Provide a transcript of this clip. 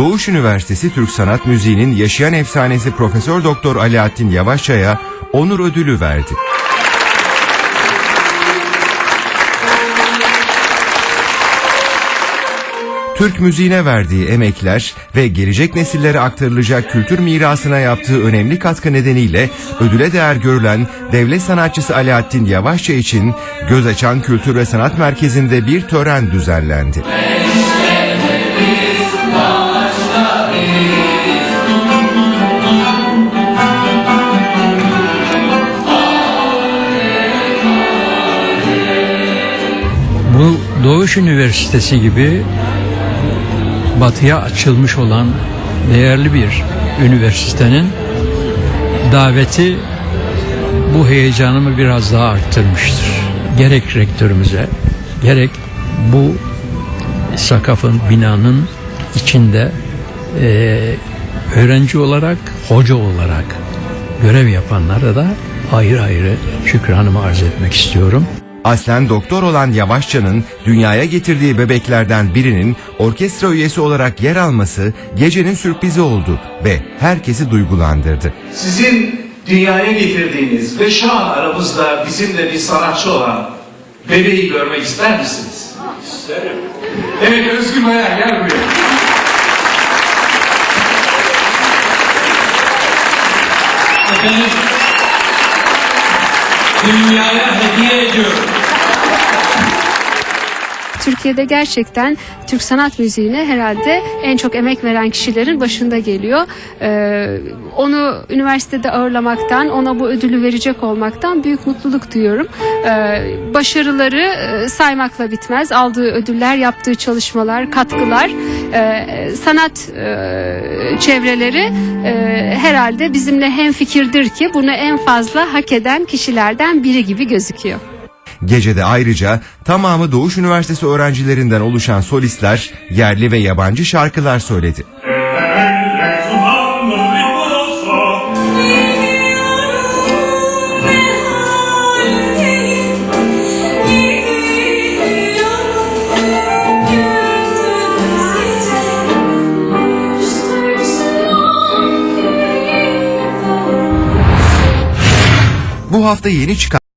Doğuş Üniversitesi Türk Sanat Müziği'nin yaşayan efsanesi Profesör Doktor Alaaddin Yavaşça'ya onur ödülü verdi. Türk müziğine verdiği emekler ve gelecek nesillere aktarılacak kültür mirasına yaptığı önemli katkı nedeniyle ödüle değer görülen devlet sanatçısı Alaaddin Yavaşça için Göz Açan Kültür ve Sanat Merkezi'nde bir tören düzenlendi. Doğuş Üniversitesi gibi batıya açılmış olan değerli bir üniversitenin daveti bu heyecanımı biraz daha arttırmıştır. Gerek rektörümüze, gerek bu sakafın, binanın içinde eee, öğrenci olarak, hoca olarak görev yapanlara da ayrı ayrı şükranımı arz etmek istiyorum. Aslen doktor olan Yavaşça'nın dünyaya getirdiği bebeklerden birinin orkestra üyesi olarak yer alması gecenin sürprizi oldu ve herkesi duygulandırdı. Sizin dünyaya getirdiğiniz ve şu an aramızda bizimle bir sanatçı olan bebeği görmek ister misiniz? İsterim. Evet Özgür Bayan gel buraya. Efendim, dünyaya hediye ediyorum. Türkiye'de gerçekten Türk sanat müziğine herhalde en çok emek veren kişilerin başında geliyor. Ee, onu üniversitede ağırlamaktan, ona bu ödülü verecek olmaktan büyük mutluluk duyuyorum. Ee, başarıları e, saymakla bitmez. Aldığı ödüller, yaptığı çalışmalar, katkılar, e, sanat e, çevreleri e, herhalde bizimle hemfikirdir ki bunu en fazla hak eden kişilerden biri gibi gözüküyor. Gecede ayrıca tamamı Doğuş Üniversitesi öğrencilerinden oluşan solistler yerli ve yabancı şarkılar söyledi. Bu hafta yeni çıkan